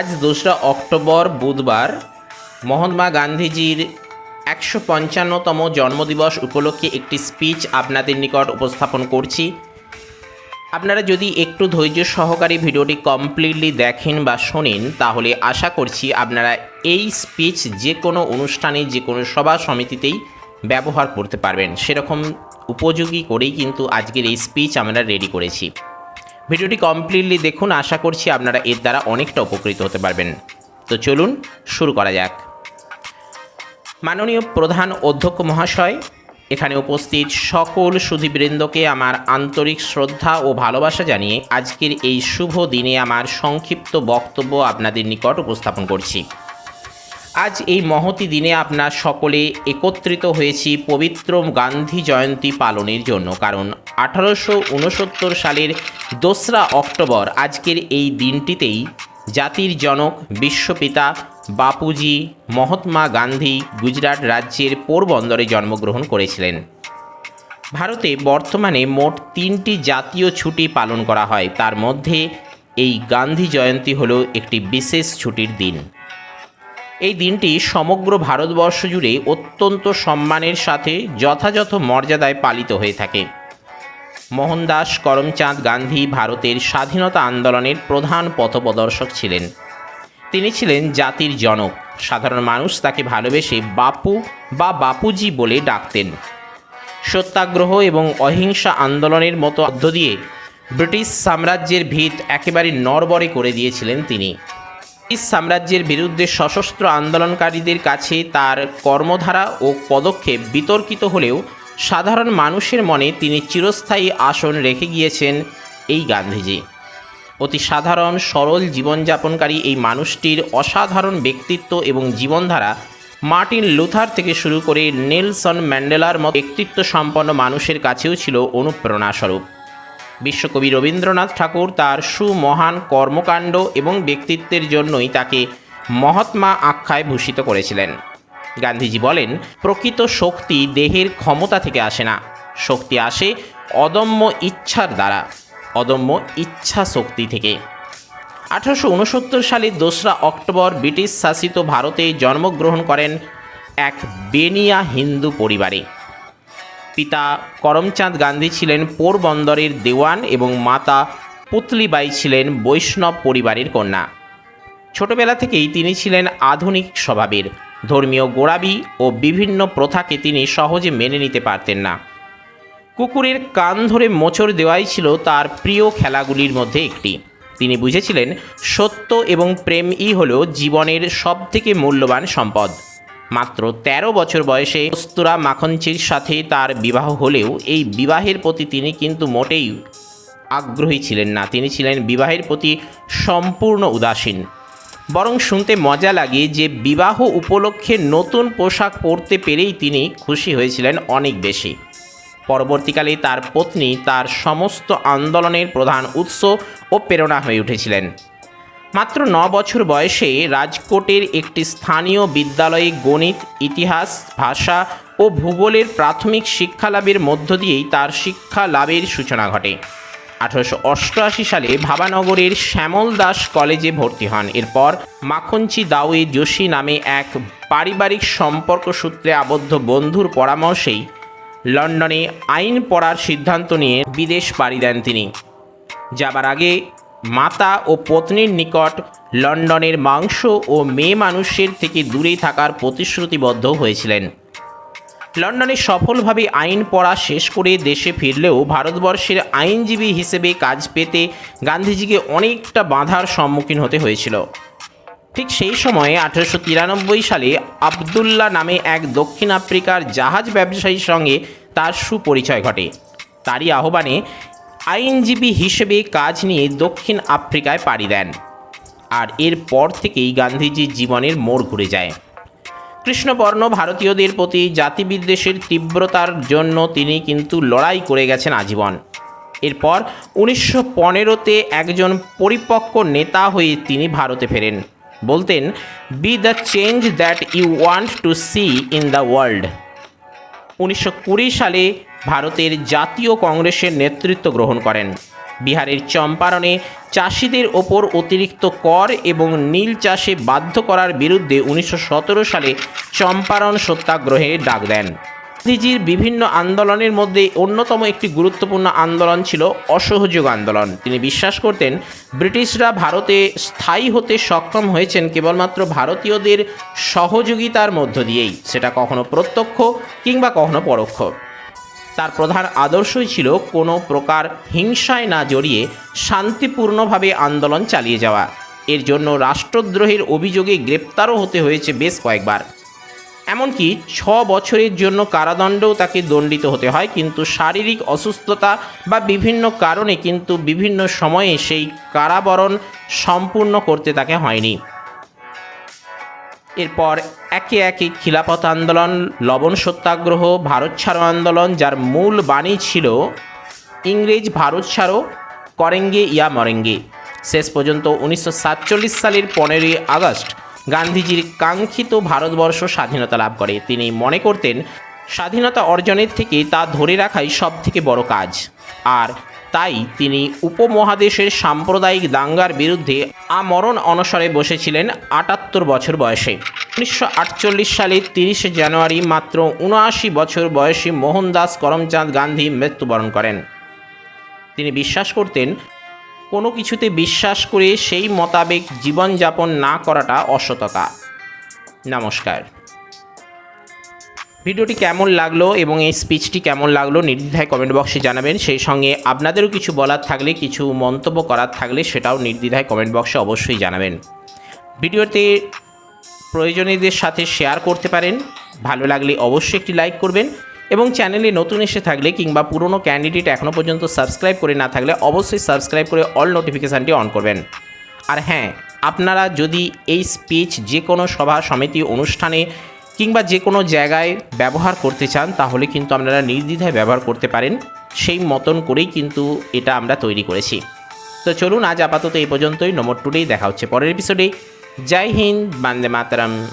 আজ দোসরা অক্টোবর বুধবার মহাত্মা গান্ধীজির একশো পঞ্চান্নতম জন্মদিবস উপলক্ষে একটি স্পিচ আপনাদের নিকট উপস্থাপন করছি। আপনারা যদি একটু ধৈর্য সহকারে ভিডিওটি কমপ্লিটলি দেখেন বা শোনেন, তাহলে আশা করছি আপনারা এই স্পিচ যে কোনো অনুষ্ঠানে, যে কোনো সভা সমিতিতেই ব্যবহার করতে পারবেন। সেরকম উপযোগী করেই কিন্তু আজকের এই স্পিচ আমরা রেডি করেছি। ভিডিওটি কমপ্লিটলি দেখুন, আশা করছি আপনারা এর দ্বারা অনেকটা উপকৃত হতে পারবেন। তো চলুন, শুরু করা যাক। মাননীয় প্রধান অধ্যক্ষ মহাশয়, এখানে উপস্থিত সকল সুধীবৃন্দকে আমার আন্তরিক শ্রদ্ধা ও ভালোবাসা জানিয়ে আজকের এই শুভ দিনে আমার সংক্ষিপ্ত বক্তব্য আপনাদের নিকট উপস্থাপন করছি। আজ এই মহতি দিনে আপনার সকলে একত্রিত হয়েছি পবিত্র গান্ধী জয়ন্তী পালনের জন্য, কারণ আঠারোশো উনসত্তর সালের দোসরা অক্টোবর আজকের এই দিনটিতেই জাতির জনক বিশ্বপিতা বাপুজি মহাত্মা গান্ধী গুজরাট রাজ্যের পোরবন্দরে জন্মগ্রহণ করেছিলেন। ভারতে বর্তমানে মোট তিনটি জাতীয় ছুটি পালন করা হয়, তার মধ্যে এই গান্ধী জয়ন্তী হলো একটি বিশেষ ছুটির দিন। এই দিনটি সমগ্র ভারতবর্ষ জুড়ে অত্যন্ত সম্মানের সাথে যথাযথ মর্যাদায় পালিত হয়ে থাকে। মোহনদাস করমচাঁদ গান্ধী ভারতের স্বাধীনতা আন্দোলনের প্রধান পথপ্রদর্শক ছিলেন। তিনি ছিলেন জাতির জনক। সাধারণ মানুষ তাকে ভালোবেসে বাপু বা বাপুজি বলে ডাকতেন। সত্যাগ্রহ এবং অহিংসা আন্দোলনের মতো মধ্য দিয়ে ব্রিটিশ সাম্রাজ্যের ভিত একেবারে নরবরে করে দিয়েছিলেন তিনি। সাম্রাজ্যের বিরুদ্ধে সশস্ত্র আন্দোলনকারীদের কাছে তার কর্মধারা ও পদক্ষেপ বিতর্কিত হলেও সাধারণ মানুষের মনে তিনি চিরস্থায়ী আসন রেখে গিয়েছেন এই গান্ধীজি। অতি সাধারণ, সরল জীবনযাপনকারী এই মানুষটির অসাধারণ ব্যক্তিত্ব এবং জীবনধারা মার্টিন লুথার থেকে শুরু করে নেলসন ম্যান্ডেলার মতো ব্যক্তিত্ব সম্পন্ন মানুষের কাছেও ছিল অনুপ্রেরণাস্বরূপ। বিশ্বকবি রবীন্দ্রনাথ ঠাকুর তার সুমহান কর্মকাণ্ড এবং ব্যক্তিত্বের জন্যই তাকে মহাত্মা আখ্যায় ভূষিত করেছিলেন। গান্ধীজি বলেন, প্রকৃত শক্তি দেহের ক্ষমতা থেকে আসে না। শক্তি আসে অদম্য ইচ্ছার দ্বারা, অদম্য ইচ্ছা শক্তি থেকে। আঠারোশো উনসত্তর সালের দোসরা অক্টোবর ব্রিটিশ শাসিত ভারতে জন্মগ্রহণ করেন এক বেনিয়া হিন্দু পরিবারে। পিতা করমচাঁদ গান্ধী ছিলেন পোরবন্দরের দেওয়ান এবং মাতা পুতলিবাই ছিলেন বৈষ্ণব পরিবারের কন্যা। ছোটবেলা থেকেই তিনি ছিলেন আধুনিক স্বভাবের। ধর্মীয় গোড়াবি ও বিভিন্ন প্রথাকে তিনি সহজে মেনে নিতে পারতেন না। কুকুরের কান ধরে মোচড় দেওয়াই ছিল তার প্রিয় খেলাগুলির মধ্যে একটি। তিনি বুঝেছিলেন, সত্য এবং প্রেমই হল জীবনের সবথেকে মূল্যবান সম্পদ। মাত্র ১৩ বছর বয়সে কস্তুরা মাখনচির সাথে তার বিবাহ হলেও এই বিবাহের প্রতি তিনি কিন্তু মোটেই আগ্রহী ছিলেন না। তিনি ছিলেন বিবাহের প্রতি সম্পূর্ণ উদাসীন। বরং শুনতে মজা লাগে যে বিবাহ উপলক্ষে নতুন পোশাক পরতে পেরেই তিনি খুশি হয়েছিলেন অনেক বেশি। পরবর্তীকালে তার পত্নী তার সমস্ত আন্দোলনের প্রধান উৎস ও প্রেরণা হয়ে উঠেছিলেন। মাত্র ন বছর বয়সে রাজকোটের একটি স্থানীয় বিদ্যালয়ে গণিত, ইতিহাস, ভাষা ও ভূগোলের প্রাথমিক শিক্ষা লাভের মধ্য দিয়েই তার শিক্ষা লাভের সূচনা ঘটে। আঠারোশো অষ্টআশি সালে ভাবানগরের শ্যামল দাস কলেজে ভর্তি হন। এরপর মাখনচি দাওয়ে যোশী নামে এক পারিবারিক সম্পর্ক সূত্রে আবদ্ধ বন্ধুর পরামর্শেই লন্ডনে আইন পড়ার সিদ্ধান্ত নিয়ে বিদেশ পাড়ি দেন তিনি। যাবার আগে মাতা ও পত্নীর নিকট লন্ডনের মাংস ও মেয়ে মানুষের থেকে দূরে থাকার প্রতিশ্রুতিবদ্ধ হয়েছিলেন। লন্ডনে সফলভাবে আইন পড়া শেষ করে দেশে ফিরলেও ভারতবর্ষের আইনজীবী হিসেবে কাজ পেতে গান্ধীজিকে অনেকটা বাধার সম্মুখীন হতে হয়েছিল। ঠিক সেই সময়ে আঠেরোশো তিরানব্বই সালে আবদুল্লাহ নামে এক দক্ষিণ আফ্রিকার জাহাজ ব্যবসায়ীর সঙ্গে তার সুপরিচয় ঘটে। তারই আহ্বানে আইনজীবী হিসেবে কাজ নিয়ে দক্ষিণ আফ্রিকায় পাড়ি দেন। আর এরপর থেকেই গান্ধীজির জীবনের মোড় ঘুরে যায়। কৃষ্ণবর্ণ ভারতীয়দের প্রতি জাতিবিদ্বেষের তীব্রতার জন্য তিনি কিন্তু লড়াই করে গেছেন আজীবন। এরপর উনিশশো পনেরোতে একজন পরিপক্ক নেতা হয়ে তিনি ভারতে ফেরেন। বলতেন be the change that you want to see in the world উনিশশো কুড়ি সালে ভারতের জাতীয় কংগ্রেসের নেতৃত্ব গ্রহণ করেন। বিহারের চম্পারণে চাষিদের ওপর অতিরিক্ত কর এবং নীল চাষে বাধ্য করার বিরুদ্ধে উনিশশো সতেরো সালে চম্পারণ সত্যাগ্রহে ডাক দেন। গান্ধীজির বিভিন্ন আন্দোলনের মধ্যে অন্যতম একটি গুরুত্বপূর্ণ আন্দোলন ছিল অসহযোগ আন্দোলন। তিনি বিশ্বাস করতেন, ব্রিটিশরা ভারতে স্থায়ী হতে সক্ষম হয়েছেন কেবলমাত্র ভারতীয়দের সহযোগিতার মধ্য দিয়েই। সেটা কখনো প্রত্যক্ষ কিংবা কখনো পরোক্ষ। তার প্রধান আদর্শই ছিল কোনো প্রকার হিংসায় না জড়িয়ে শান্তিপূর্ণভাবে আন্দোলন চালিয়ে যাওয়া। এর জন্য রাষ্ট্রদ্রোহের অভিযোগে গ্রেপ্তারও হতে হয়েছে বেশ কয়েকবার। এমনকি ছ বছরের জন্য কারাদণ্ডও তাকে দণ্ডিত হতে হয়, কিন্তু শারীরিক অসুস্থতা বা বিভিন্ন কারণে কিন্তু বিভিন্ন সময়ে সেই কারাবরণ সম্পূর্ণ করতে তাকে হয়নি। এরপর একে একে খিলাফত আন্দোলন, লবণ সত্যাগ্রহ, ভারত ছাড়ো আন্দোলন, যার মূল বাণী ছিল ইংরেজ ভারত ছাড়ো, করেঙ্গে ইয়া মরেঙ্গে। শেষ পর্যন্ত উনিশশো সাতচল্লিশ সালের পনেরোই আগস্ট গান্ধীজির কাঙ্ক্ষিত ভারতবর্ষ স্বাধীনতা লাভ করে। তিনি মনে করতেন, স্বাধীনতা অর্জনের থেকে তা ধরে রাখাই সব থেকে বড় কাজ। আর তাই তিনি উপমহাদেশের সাম্প্রদায়িক দাঙ্গার বিরুদ্ধে আমরণ অনসরে বসেছিলেন আটাত্তর বছর বয়সে। উনিশশো সালের তিরিশে জানুয়ারি মাত্র উনআশি বছর বয়সী মোহনদাস করমচাঁদ গান্ধী মৃত্যুবরণ করেন। তিনি বিশ্বাস করতেন, কোনো কিছুতে বিশ্বাস করে সেই মোতাবেক জীবনযাপন না করাটা অসততা। নমস্কার। ভিডিওটি কেমন লাগল এবং এই স্পিচটি কেমন লাগল নির্দ্বিধায় কমেন্ট বক্সে জানাবেন। সেই সঙ্গে আপনাদেরও কিছু বলার থাকলে, কিছু মন্তব্য করার থাকলে সেটাও নির্দ্বিধায় কমেন্ট বক্সে অবশ্যই জানাবেন। ভিডিওতে প্রয়োজনীয়দের সাথে শেয়ার করতে পারেন। ভালো লাগলে অবশ্যই একটি লাইক করবেন এবং চ্যানেলে নতুন এসে থাকলে কিংবা পুরনো ক্যান্ডিডেট এখনও পর্যন্ত সাবস্ক্রাইব করে না থাকলে অবশ্যই সাবস্ক্রাইব করে অল নোটিফিকেশানটি অন করবেন। আর হ্যাঁ আপনারা যদি এই স্পিচ যে কোনো সভা, সমিতি, অনুষ্ঠানে কিংবা যে কোনো জায়গায় ব্যবহার করতে চান, তাহলে কিন্তু আপনারা নির্দ্বিধায় ব্যবহার করতে পারেন। সেই মতন করেই কিন্তু এটা আমরা তৈরি করেছি। তো চলুন আজ আপাতত এই পর্যন্তই। নম্বর টুডেই দেখা হচ্ছে পরের এপিসোডে জয় হিন্দ। বান্দে মাতারাম।